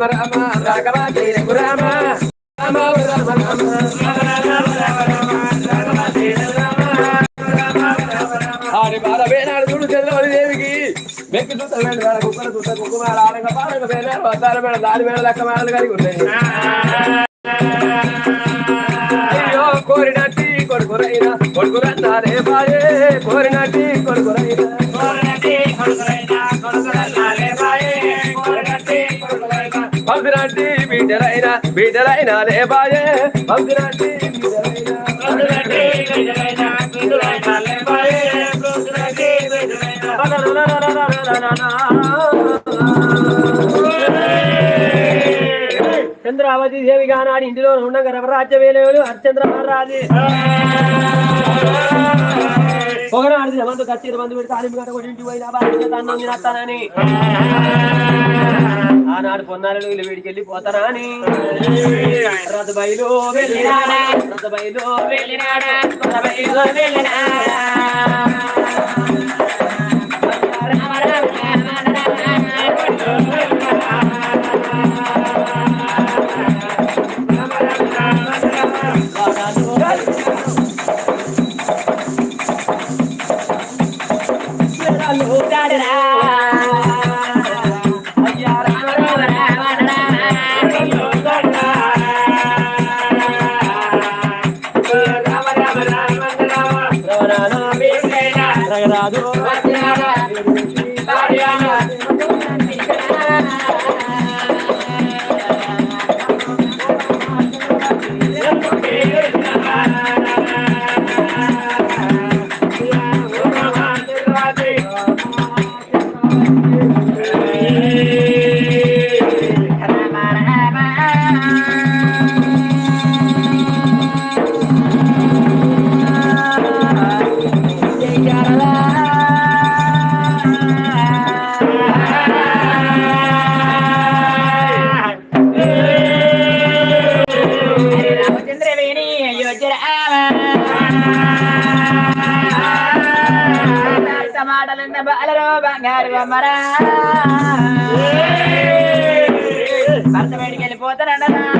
రామ రామ రాఘవాతి రఘురామ రామ రామ ఆడి బాల వేనాడు చూడు చంద్రవరి దేవికి మెక్కి చూత వేడు వేడ కుక్కల చూత కుక్కుమ పాడంగ వేనాడు లెక్క మేడలు కలిగి ఉన్నాయి అయ్యో కోరినట్టి కొడుకురైనా కొడుకురన్నారే బాయే కోరినట్టి పంపినట్టి బిడ్డలైనా బిడ్డలైనా రే బాయే. పంపినట్టి చంద్రావతి దేవి గానాడు ఇంటిలో ఉండగా రవరాజ్య వేలేలు హరిచంద్ర మహారాజు. ఒకనాడు జమంతు కచ్చి మందు పెడితే ఆలింపు గంట కొట్టి ఇంటికి పోయినా బాధ్యత తినస్తానని. ఆనాడు పొన్నాలు వీళ్ళు వీడికి వెళ్ళిపోతారా అని రథ బయలు వెళ్ళినాడా రథ బయలు వెళ్ళినాడా రథ బయలు వెళ్ళినాడా బయటికి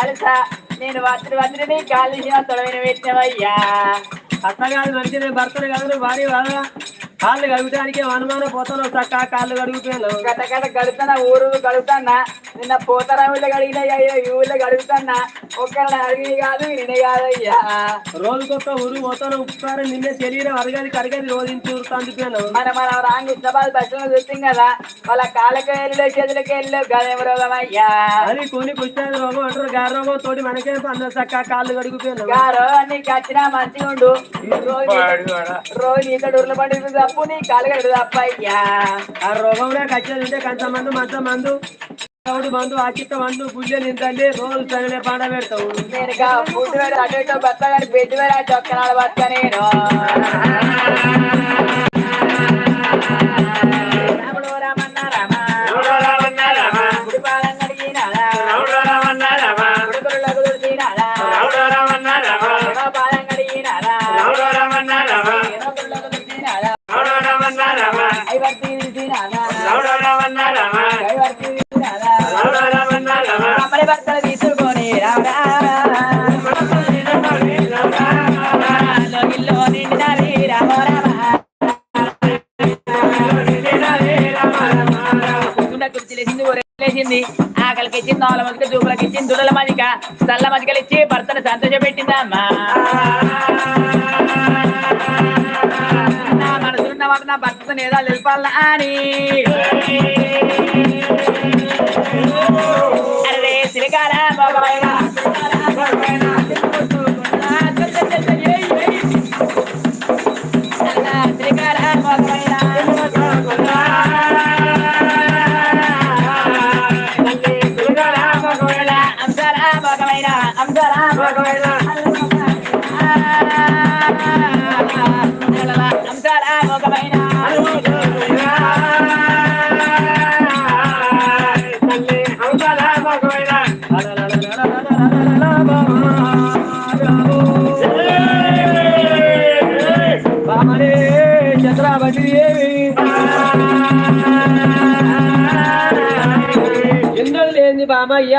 తెలుసా నేను వత్రి వత్రిని కాలిసిన తొడవిన పెట్టినవయ్యా అత్తగారు దొరికిన భర్తలు కాదు భార్య వాళ్ళ కాళ్ళు కడుగుతానికి అనుమానం పోతాను చక్క కాళ్ళు కడుగుతున్నాను గత గత గడుతున్నా ఊరు గడుగుతాన్నా నిన్న పోతరావులు గడిగిన ఈ ఊళ్ళో గడుగుతాన్నా రోజుకొక ఊరు పోతాను ఉప్పుకారం నిన్నే శరీరం అరగది కరగది రోజు అందుకున్నాను మన మన బస్సులో చూస్తాం కదా వాళ్ళ కాళ్ళకి వెళ్ళి చేతులకి వెళ్ళి గదేమ రోగం అయ్యా. కొన్ని రోగం అంటారు గారి రోగం తోటి మనకే అందరు చక్క కాళ్ళు కడుగుతున్నాను గారు నీకు వచ్చినా మంచిగా ఉండు. రోజు రోజు నీతో డూర్ల పండుగ తప్పు నీ కాలుగడు తప్ప అయ్యా. ఆ రోగంలో కచ్చేది ఉంటే కంచ మందు మంచ మందు తవుడు మందు ఆకిట్ట మందు గుజ్జలు ఇంతండి రోజు తగిలే పాట పెడతావు. నేను ఫుడ్ వేరే అటు ఇటు బత్త కానీ బెడ్ వేరే చొక్కనాడు ఒక్కనాడు నేను. చల్ల మజికలు ఇచ్చి భర్తను సంతోష పెట్టిందమ్మా నా మనసున్న వాడు నా భర్తతో ఏదో నిలపాలా అని. అరే శ్రీకారా భగవైన Manuela.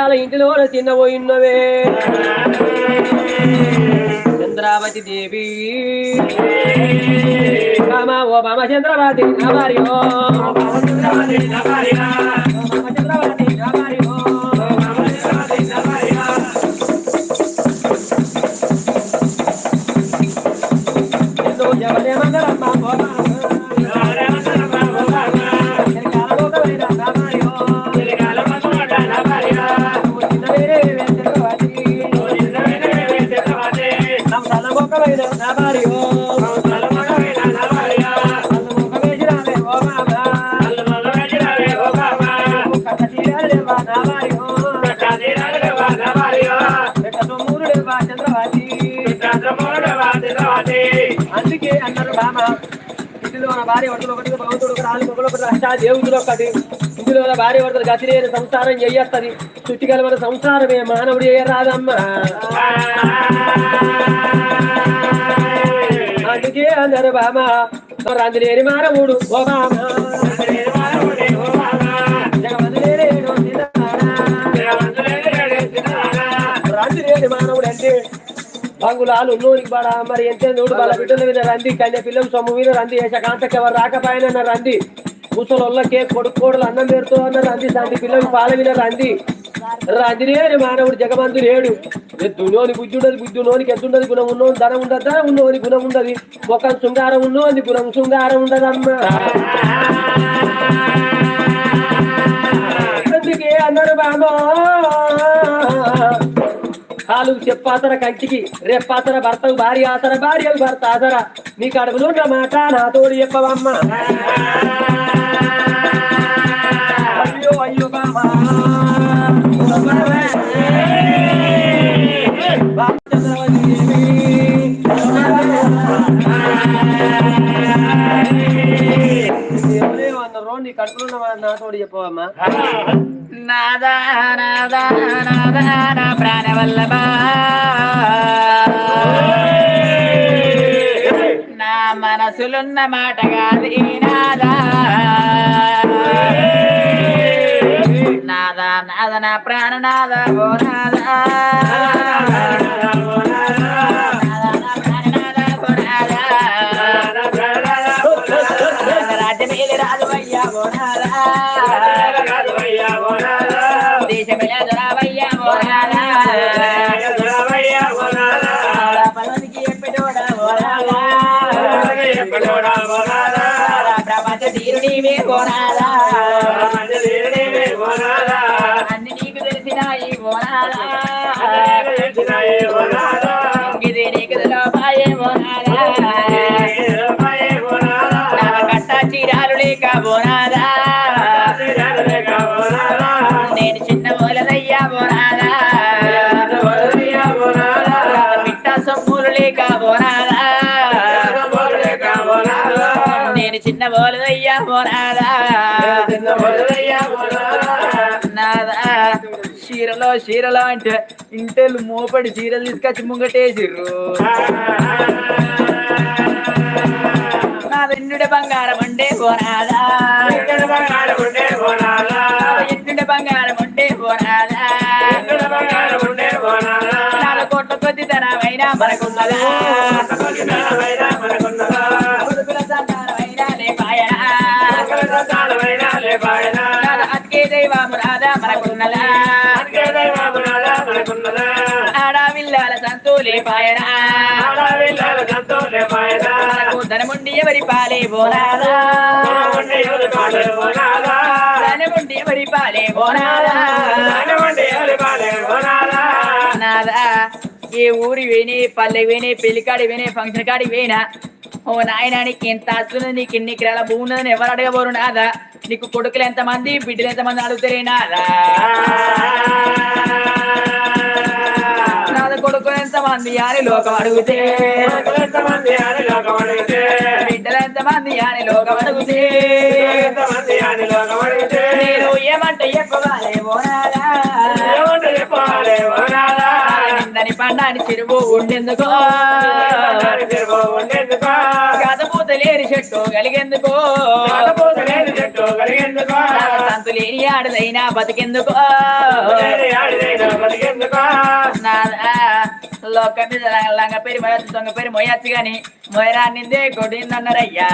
బామ ఇంటిలో చిన్న చంద్రావతి దేవి. బామ ఓ బామ చంద్రవతి నామారి చంద్రవతి నామారి ఓ ఎన్నో భార్య వర్తలు ఒకటి భగవంతుడు ఒకటి ఆలు ఒకటి ఒకటి అష్టా దేవుడు ఒకటి. ఇందులో భార్య వర్తలు గతి సంసారం చేయస్తుంది చుట్టిగల మన సంసారమే మానవుడు ఏ చేయరాదమ్మా అందుకే అందరు బామ రందిలేని మానవుడు ఓ బామ జగవంతులేడు మానవుడు అంటే బంగులాలు ఉన్నోనికి బడ మరి ఎంత నూడు బల బిడ్డల మీద రంది కన్య పిల్లలు సొమ్ము మీద రంది వేసకాంతకి ఎవరు రాకపోయిన రంది ముసలోళ్ళకే కొడుకోడలు అన్నం పెడుతూ అన్న రంది సంది పిల్లలు పాల మీద రంది రంది మానవుడు జగమందు ఏడు ఎద్దునోని బుద్ధి ఉండదు బుద్ధి ఉన్నోనికి ఉండదు గుణం ఉన్నోని ధనం ఉండదా ఉన్నోని గుణం ఉండదు. ముఖం శృంగారం ఉన్నోని గుణం శృంగారం ఉండదమ్మా. అందుకే అన్నాడు నాలుగు చెప్పాతర కంటికి రేపాతర భర్తకు భార్య ఆసర భార్య భర్త ఆసర నీ కడుపులో ఉన్న మాట నాతోడు చెప్పవమ్మ. అయ్యో అయ్యో బాబా. నీ కడుపులో ఉన్న మాట నాతోడు చెప్పవమ్మా. నాదా నాదా నాదా నా నా మనసులున్న మాట కాదు ఈ నాదా. నాదా నాద నా ప్రాణనాద ఓ నాదా. ప్రపంచ తీరుడివే చిన్న బోలదయ్యా ఓ నాదా చీరలో చీరలో అంటే ఇంటెలు మోపడి చీరలు తీసుకొచ్చి ముంగటేసిర్రు నా వెన్నుడ బంగారం ఉండే పోనాదా ఎన్నుడ బంగారం ఉండే పోనాదా నాలుగు కోట్ల కొద్ది ధనమైనా మనకున్నదా మనకున్నదా మనకున్నదా ఆడావిల్లాల సంతూ లేపాయనా ఆడవిల్లాల సంతో లేపాయనా మనకు ధనముండి ఎవరి పాలే బోనాలా ధనముండి ఎవరి పాలే బోనాలా నాదా ఏ ఊరి వేని పల్లె వేని పెళ్ళి కాడి వేని ఫంక్షన్ కాడి వేనా ఓ నాయన నీకు ఎంత ఆస్తున్నది నీకు ఎన్ని ఎకరాల భూమి ఉన్నదని ఎవరు అడగబోరు నాదా? నీకు కొడుకులు ఎంతమంది బిడ్డలు ఎంతమంది అడుగుతారే నాదా? నాద కొడుకులు ఎంతమంది అని లోకం అడిగితే. బిడ్డలు ఎంతమంది అని లోకం అడిగితే. ఎంతమంది అని లోకం అడిగితే. నేను ఏమంటే చెప్పాలి పండాని చెరువు ఉండేందుకో దాని తిరుగు ఉండేందుకో? కథపూత లేని చెట్టు కలిగేందుకో? కాకపోత లేని ఆడదైనా బతికెందుకో? లోక మీద లంగ- పేరు మొయచ్చు దొంగ పేరు మొయ్యచ్చు గాని మొయరా నిందే కొట్టిందన్నారయ్యా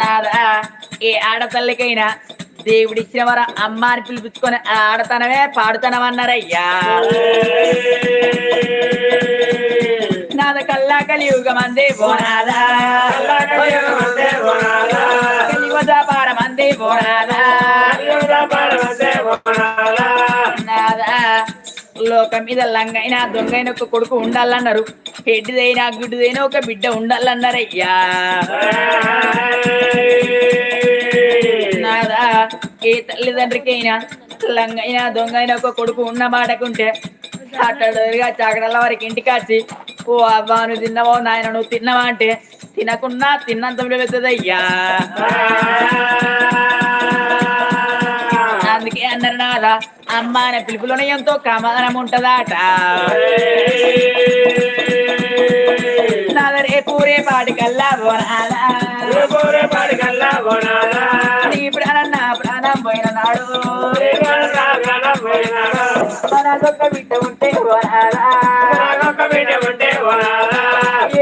నాదా ఏ ఆడతల్లికైనా దేవుడిచ్చిన వర అమ్మ అని పిలిపించుకొని ఆడతనమే పాడుతనమన్నారయ్యా నాద కల్లా కలియుగం అందే బోనాదా. కల్లాకలియుగమందే అందే బోనాదా లోకం మీద లంగైనా దొంగైన ఒక కొడుకు ఉండాలన్నారు. హెడ్దైనా గుడ్డిదైనా ఒక బిడ్డ ఉండాలన్నారయ్యా. ఏ తల్లిదండ్రికైనా లంగైనా దొంగైనా ఒక కొడుకు ఉన్న మాటకుంటే అట్టడుగా చాకడల వారికి ఇంటికి వచ్చి ఓ అవ్వా నువ్వు తిన్నావో? నాయన నువ్వు తిన్నావా? అంటే తినకున్నా తిన్నంత వెళ్తుందయ్యా అందుకే అన్నారు నాదా అమ్మ అనే పిలుపులోనే ఎంతో సమాధానం ఉంటదాట. నాద రేపు రేపాటి కల్లా మనకొక్క బిడ్డ ఉంటే బిడ్డ ఉంటే.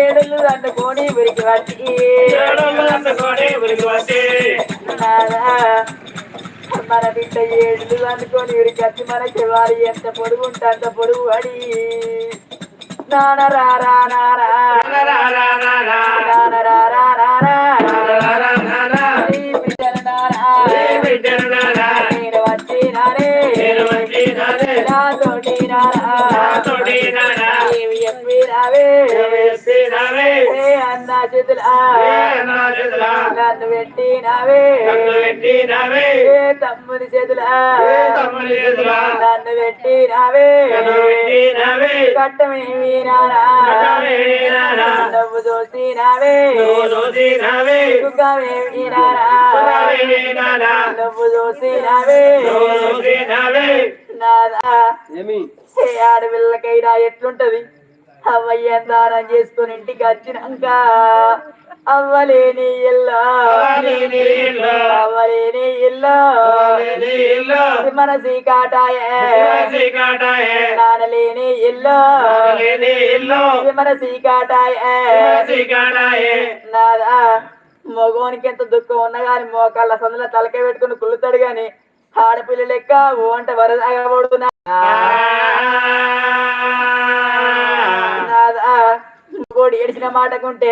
ఏడులు అందుకొని ఉరికి వచ్చి ఏడోళ్ళు అందుకొని ఉరికి వచ్చి. మన బిడ్డ ఏడులు అందుకొని ఉరికి వచ్చి మన చెవారి ఎంత పొడుగు ఉంటే అంత పొడుగు అడి నాన రా రా నారా రా. నన్ను పెట్టినావే నన్ను పెట్టినావే. తమ్ముని చేతులా తమ్ముని చేతులా. నన్ను పెట్టినావే నన్ను పెట్టినావే. కట్టమేమి నారా. నవ్వు నువ్వు చూసినావే. సుఖమేమి నారా సుఖమేమి నారా. నువ్వు దోసినావే నువ్వు చూసినావే. నాదా ఏ ఆడపిల్లకైనా ఎట్లుంటది? అవ్వయ్య దానం చేసుకుని ఇంటికి వచ్చినాక అవ్వలేని ఇల్లు. అవ్వలేని ఇల్లు. మనసి కాటాయే. నానలేని ఇల్లు. మనసి కాటాయే. నాదా మగోనికి ఎంత దుఃఖం ఉన్నా గాని మోకాళ్ళ సందులో తలకాయ పెట్టుకుని కుళ్ళుతాడు గాని ఆడపిల్ల లెక్క ఓ అంటే వరదాగబడుతున్నా మగోడు ఏడిచిన మాటకుంటే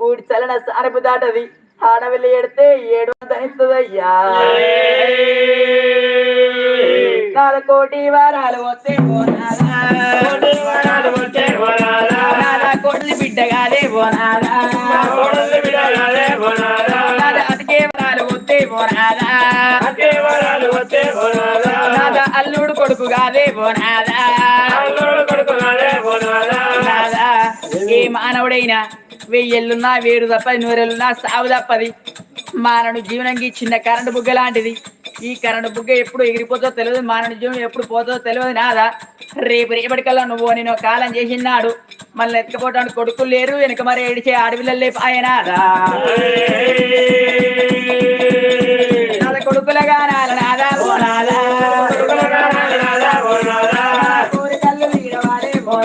ఊడి చలన సారపు దాటది. ఆడపిల్ల ఏడితే ఏడు ధనిస్తుందయ్యా కోటి వారాలు వస్తే కోటి బిడ్డగాలే అతికే వరాలు వస్తే పోనాదా అదే వరాలు వచ్చే వరాలా. నాద అల్లుడు కొడుకు కాదే పోనాదా అల్లుడు కొడుకుగాలే వరాలా. నాదా ఏ మానవుడైనా వెయ్యెళ్ళున్నా వేరు తప్పది నూరెళ్ళున్నా సాగు తప్పది. మానవుడు జీవనంకి చిన్న కరెంటు బుగ్గ లాంటిది. ఈ కరెంట్ బుగ్గ ఎప్పుడు ఎగిరిపోతుందో తెలియదు మాన నిజం ఎప్పుడు పోతుందో తెలియదు నాదా. రేపు రేపటికల్లా నువ్వు నేను కాలం చేసినాడు మళ్ళీ ఎత్తుకపోవడానికి కొడుకులు లేరు వెనక మరి ఏడిచే ఆడపిల్లలు లేపు ఆయనాదా నాద కొడుకులగా నాల నాదా ఓ నాదా కోరికలు తీరవాలే ఓ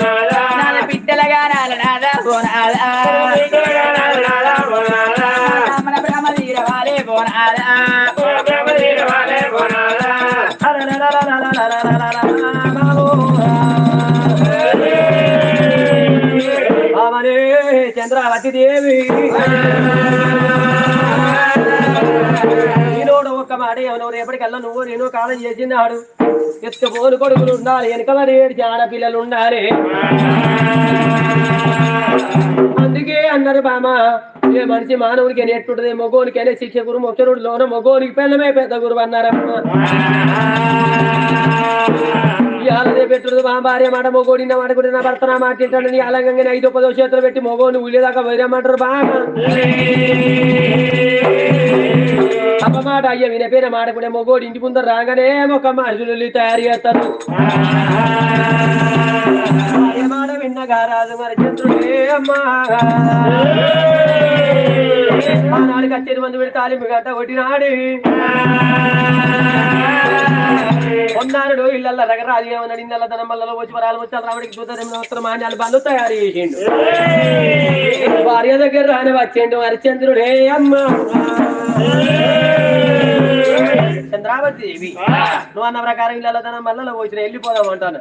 నాదా. నాద బిడ్డలగా నాల నాదా ఓ నాదా. మన భ్రమ తీరవాలే ఓ నాదా. ఆమనే చంద్రావతి దేవి. ఈలోడు ఒక్క మాట ఎవరు రేపటికల్లా నువ్వు నేను కాలం చేసినాడు. ఎత్తుకోని కొడుకులు ఉండాలి వెనకల రేడు జాడ పిల్లలు ఉండాలి. అందుకే అన్నారు బామ ఏ మనిషి మానవునికి ఎట్టుంటది మగోనికైనా శిక్ష గురు మొచ్చరుడు లోన మగోనికి పిల్లమే పెద్ద గురువు అన్నారమ్మ. ఇవాళనే పెట్టదు మా భార్య మాట మొగోడి నా మాట కూడా నా భర్త నా మాట తింటాడు నీ అలాగంగానే ఐదో పదో చేతులు పెట్టి మొగోని ఉల్లేదాకా వేరేమంటారు బాగా అప్ప మాట అయ్య వినే పేరు మాట కూడా మొగోడి ఇంటి ముందర రాగానే ఒక మనుషులు తయారు చేస్తారు మాట విన్నగా రాదు మరి చంద్రుడే అమ్మా. ఆనాడు కచ్చేది మంది పెడితే తాలింపు గంట కొట్టినాడు. ఉన్నాడు ఇళ్ళల్లో రకరాజు ఏమన్నాడు? ఇళ్ళ ధనం వల్ల వచ్చి వరాలు వచ్చారు రావడానికి దూతరం నవస్త్రం మాన్యాలు బండ్లు తయారు చేసిండు. భార్య దగ్గర రాని వచ్చిండు హరిచంద్రుడే అమ్మ. చంద్రావతి దేవి నువ్వు అన్న ప్రకారం ధనం వల్ల వచ్చిన వెళ్ళిపోదాం అంటాను.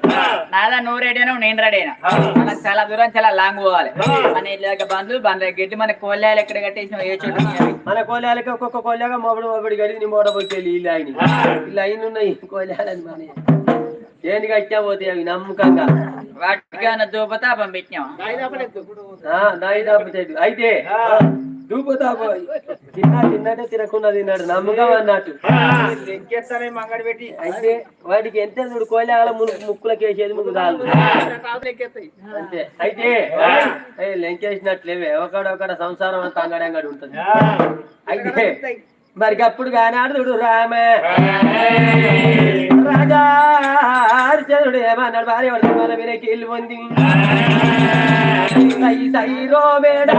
నాదా నువ్వు రెడీనా నేను రెడీనా మనం చాలా దూరం చాలా లాంగ్ పోవాలి. మన ఇళ్ళ బండ్లు బండ్ల గడ్డి మన కోళ్ళాలు ఎక్కడ కట్టేసిన ఏ చోటు. మన కోళ్ళకి ఒక్కొక్క కోళ్ళగా మొబడు మొబడి గడి నీ మోడ పోతే ఇల్లు ఆయన ఇల్లు అయిన ఉన్నాయి కోళ్ళని మన ఏంటి కట్టా పోతే అవి నమ్మకంగా. వాటికి ఏమైనా దూపతాపం దాపుతాడు అయితే దూపుతాపు తిన్నా తిన్నట్టే తినకుండా తిన్నాడు. నమ్మకం అన్నట్టు. మంగడి పెట్టి. అయితే వాడికి ఎంత చూడు కోళ్ళ ముక్కులకి వేసేది ముక్కు చాలు. అంతే. అయితే ఏ, లెంకేసినట్లేవే. ఒకడొకడ సంసారం అంతా అంగడంగడి ఉంటుంది. అయితే మరి అప్పుడు కానాడు చూడు రామ రాజా ఏమన్నాడు భార్య పడుతుంది మన వినకి ఇల్లు ఉంది సై సై రో మేడా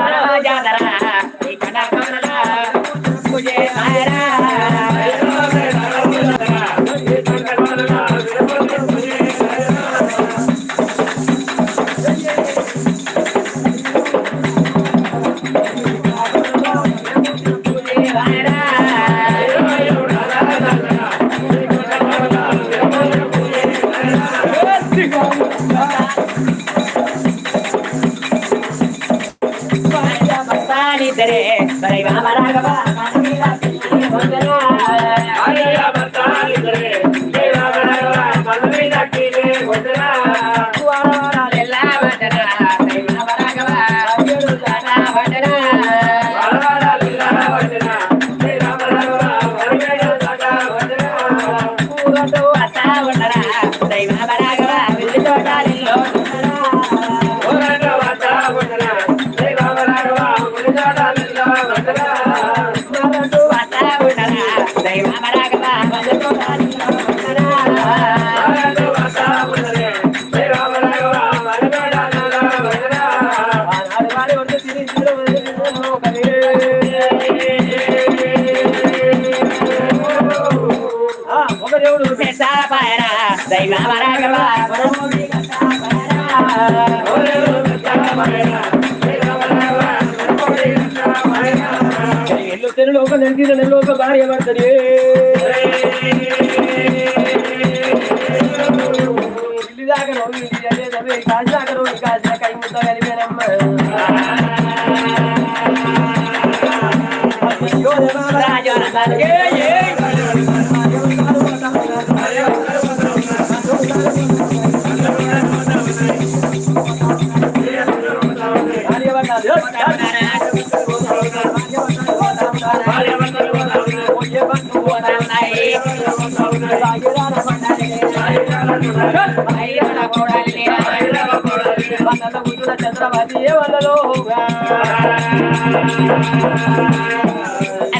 ఒక నెల నెలలో ఒక భార్య పడుతుంది ఇల్లు దాకా చేసేది కాజు దాకా నువ్వు కాజు కై ముద్ద కలిపానమ్మ భార్య చంద్రవతి ఏ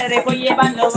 అరే పొయ్యే బండ్లు